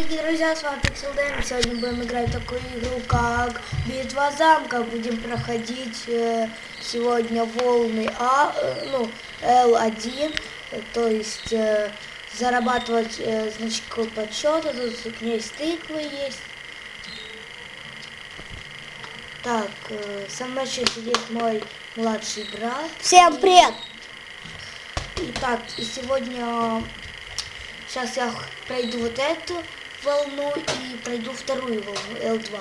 дорогие друзья, с вами Pixel Dance. Сегодня будем играть такую игру, как Битва замка. Будем проходить э, сегодня волны А, э, ну, L1, э, то есть э, зарабатывать э, значки подсчета. Тут к ней тыквы есть. Так, э, со мной еще сидит мой младший брат. Всем привет! Итак, и сегодня сейчас я пройду вот эту волну и пройду вторую волну L2.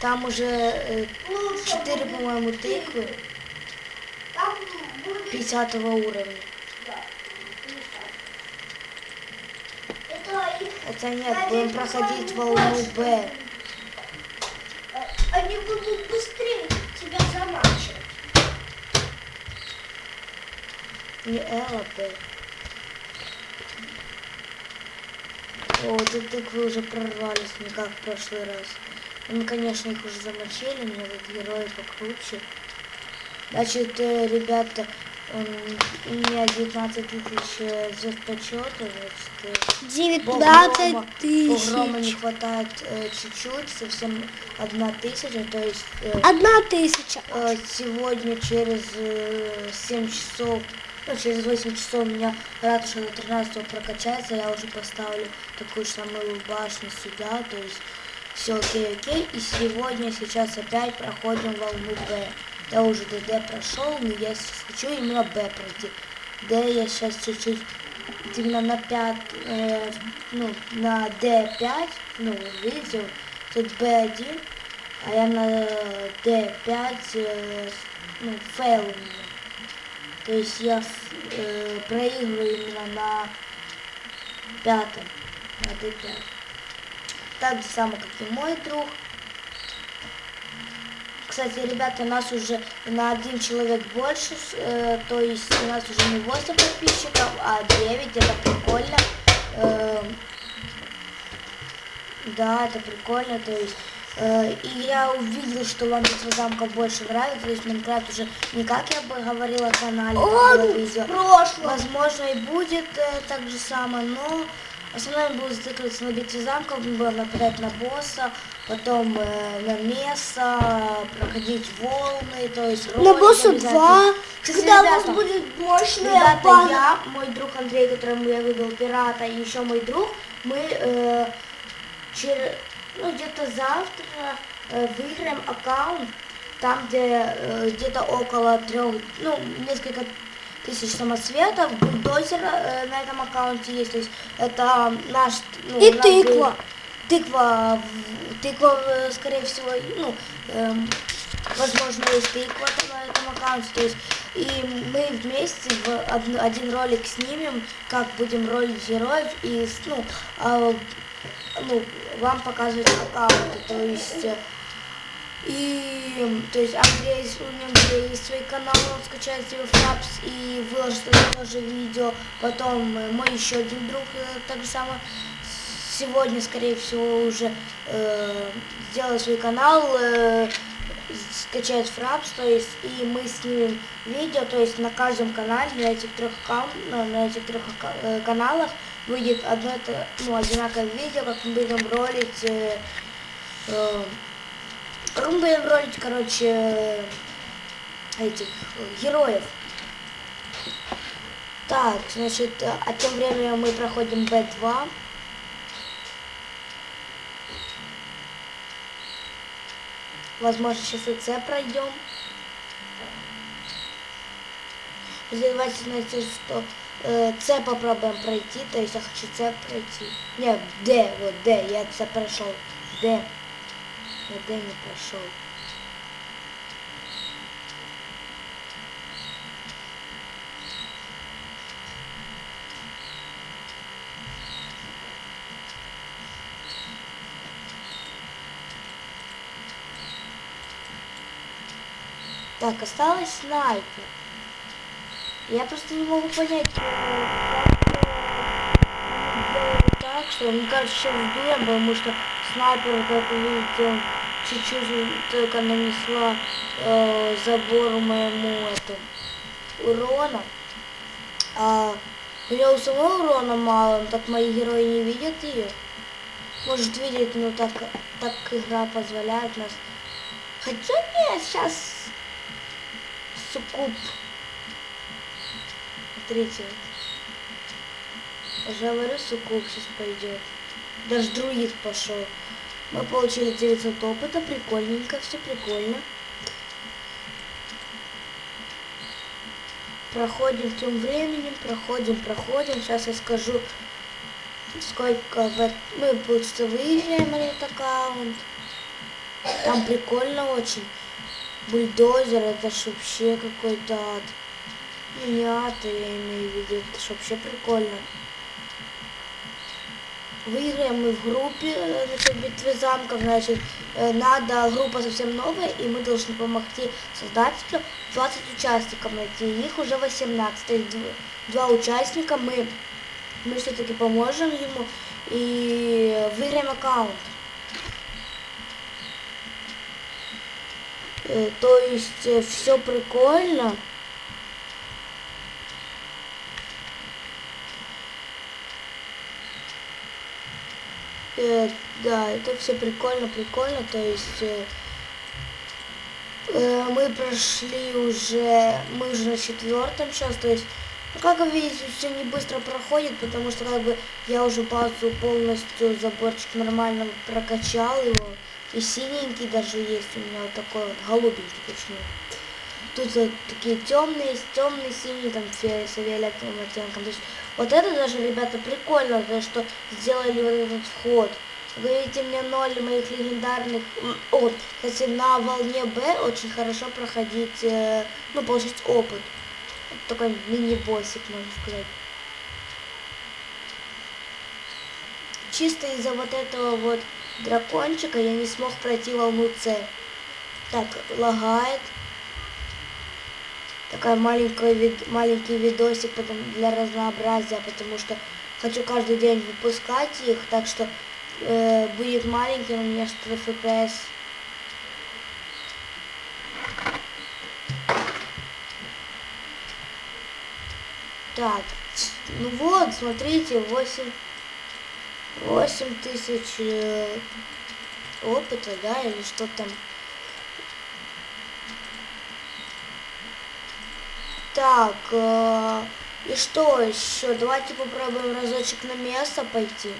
Там уже э, 4, по-моему, тыквы 50 уровня. Хотя нет, будем проходить волну Б. Они будут быстрее тебя замачивать. Не L, а Б. О, тут тыквы уже прорвались, не как в прошлый раз. Ну, конечно, их уже замочили, меня тут герои покруче. Значит, э, ребята, у меня 19 тысяч э, звезд почета, значит, э, 19 по грома не тысяч. хватает э, чуть-чуть, совсем одна тысяча, то есть э, Одна тысяча. э, сегодня через э, 7 часов, через 8 часов у меня ратуша до 13 прокачается, я уже поставлю такую же самую башню сюда, то есть все окей, окей. И сегодня, сейчас опять проходим волну Б. Я уже до Д прошел, но я сейчас хочу именно Б пройти. Д я сейчас чуть-чуть именно на 5, э, ну, на D5, ну, видите, тут B1, а я на D5, э, ну, фейл у меня. То есть я э, проигрываю именно на пятом, на D5. Так же самое, как и мой друг. Кстати, ребята, нас уже на один человек больше, э, то есть у нас уже не 8 подписчиков, а 9, это прикольно. Эм, да, это прикольно, то есть э, и я увидел, что вам битва замка больше нравится, то есть Майнкрафт уже не как я бы говорила в канале, было Он видео. в прошлом. Возможно и будет э, так же самое, но в основном буду зацикливаться на битве замков, будем нападать на босса, потом э, на место, проходить волны, то есть На босса обязательно. 2, Кстати, когда у нас ребята, будет мощная Ребята, база. я, мой друг Андрей, которому я выбил пирата, и еще мой друг, мы э, чер- ну, где-то завтра э, выиграем аккаунт, там, где э, где-то около трех, ну, несколько тысяч самоцветов, бульдозер э, на этом аккаунте есть, то есть это наш... Ну, И наш тыква. бы- Тыква, тыква, э, скорее всего, ну, эм, возможно, есть тыква на этом аккаунте, то есть и мы вместе в од- один ролик снимем, как будем ролить героев и, ну, а, ну, вам показывать аккаунты, то есть, э, и, то есть, Андрей, у Андрея есть свой канал, он скачает себе фрапс и выложит тоже видео, потом э, мой еще один друг, э, так же самое, сегодня, скорее всего, уже э, сделает свой канал, э, скачает фрапс, то есть, и мы снимем видео, то есть на каждом канале, на этих трех, аккаун- на этих трех каналах выйдет одно это, ну, одинаковое видео, как мы будем ролить, э, э, мы будем ролить, короче, э, этих э, героев. Так, значит, э, а тем временем мы проходим B2. Возможно, сейчас и С пройдем. Знаете, что э, С попробуем пройти, то есть я хочу С пройти. Нет, Д, вот Д, я С прошел. Д. Я Д не прошел. Так, осталось снайпер. Я просто не могу понять, э, так, что, мне кажется, сейчас жду, потому что снайпер, как вы видите, он чуть-чуть только нанесла э, забору моему этому урона. А У него самого урона мало, так мои герои не видят ее. Может видеть, но так, так игра позволяет нас. Хотя нет, сейчас суккуб. Смотрите. Я же говорю, сейчас пойдет. Даже друид пошел. Мы получили 900 опыта, прикольненько, все прикольно. Проходим тем временем, проходим, проходим. Сейчас я скажу, сколько в... мы, получится, выиграем этот аккаунт. Там прикольно очень. Бульдозер, это ж вообще какой-то ад. Ну, не ад, я имею в виду, это ж вообще прикольно. Выиграем мы в группе э, насчет битвы замков, значит, э, надо, группа совсем новая, и мы должны помогти создателю 20 участников найти, их уже 18, то есть дв- два участника, мы, мы все-таки поможем ему и выиграем аккаунт. Э, То есть все прикольно. Э, да, это все прикольно, прикольно. То есть э, э, мы прошли уже, мы уже на четвертом сейчас, то есть, ну, как вы видите, все не быстро проходит, потому что как бы я уже базу полностью заборчик нормально прокачал его. И синенький даже есть у меня вот такой вот, голубенький точнее. Тут вот такие темные, темный синий, там с фиолетовым оттенком. То есть вот это даже, ребята, прикольно, то, что сделали вот этот вход. Вы мне ноль моих легендарных... Вот, кстати, на волне Б очень хорошо проходить, э, ну, получить опыт. Вот такой мини-боссик, можно сказать. Чисто из-за вот этого вот дракончика я не смог пройти волну С. Так, лагает. Такой маленький, вид, маленький видосик потом для разнообразия, потому что хочу каждый день выпускать их, так что э, будет маленький у меня 100 FPS. Так, ну вот, смотрите, 8, 8 тысяч э, опыта, да, или что там. Так, э, и что еще? Давайте попробуем разочек на место пойти.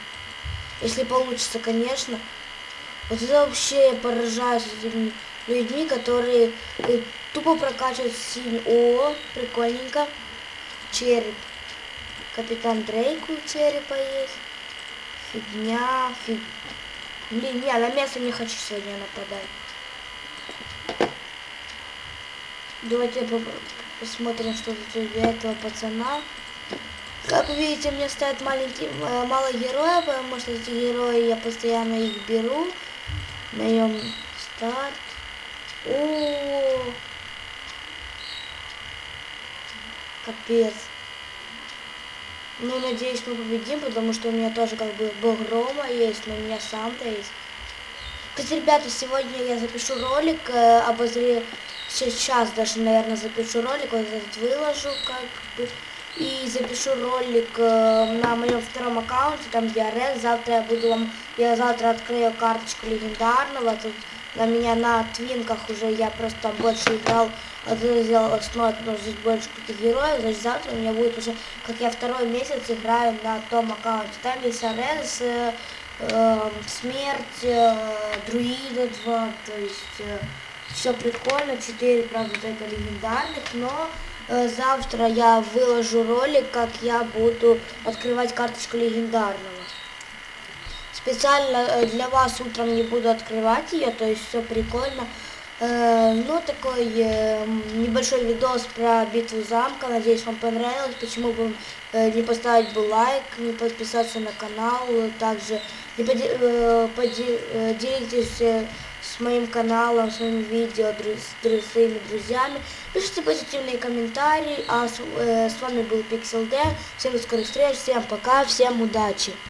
Если получится, конечно. Вот это вообще я поражаюсь этими людьми, которые э, тупо прокачивают синь. О, прикольненько. Череп. Капитан Дрейк у черепа есть. Фигня, фиг... Блин, не, на место не хочу сегодня нападать. Давайте поп- посмотрим, что тут у этого пацана. Как видите, мне стоят маленькие, э, мало героев, потому что эти герои, я постоянно их беру. Даем старт. О, капец. Ну, надеюсь, мы победим, потому что у меня тоже как бы бог Рома есть, но у меня сам-то есть. Кстати, ребята, сегодня я запишу ролик, э, сейчас даже, наверное, запишу ролик, вот этот выложу, как бы, и запишу ролик э, на моем втором аккаунте, там где Арен, завтра я буду вам, я завтра открою карточку легендарного, тут на меня на твинках уже я просто больше играл, тут сделал основу, что здесь больше крутых героев, значит завтра у меня будет уже, как я второй месяц играю на том аккаунте, там есть Арен с э, э, смерть, э, друида 2, то есть все прикольно, 4, правда, только легендарных, но э, завтра я выложу ролик, как я буду открывать карточку легендарного. Специально э, для вас утром не буду открывать ее, то есть все прикольно. Э, ну, такой э, небольшой видос про битву замка. Надеюсь, вам понравилось. Почему бы э, не поставить бы лайк, не подписаться на канал. Также не поде- э, поде- э, делитесь э, с моим каналом, с моим видео с своими друзьями. Пишите позитивные комментарии. А с, э, с вами был Pixel D. Всем до скорых встреч, всем пока, всем удачи.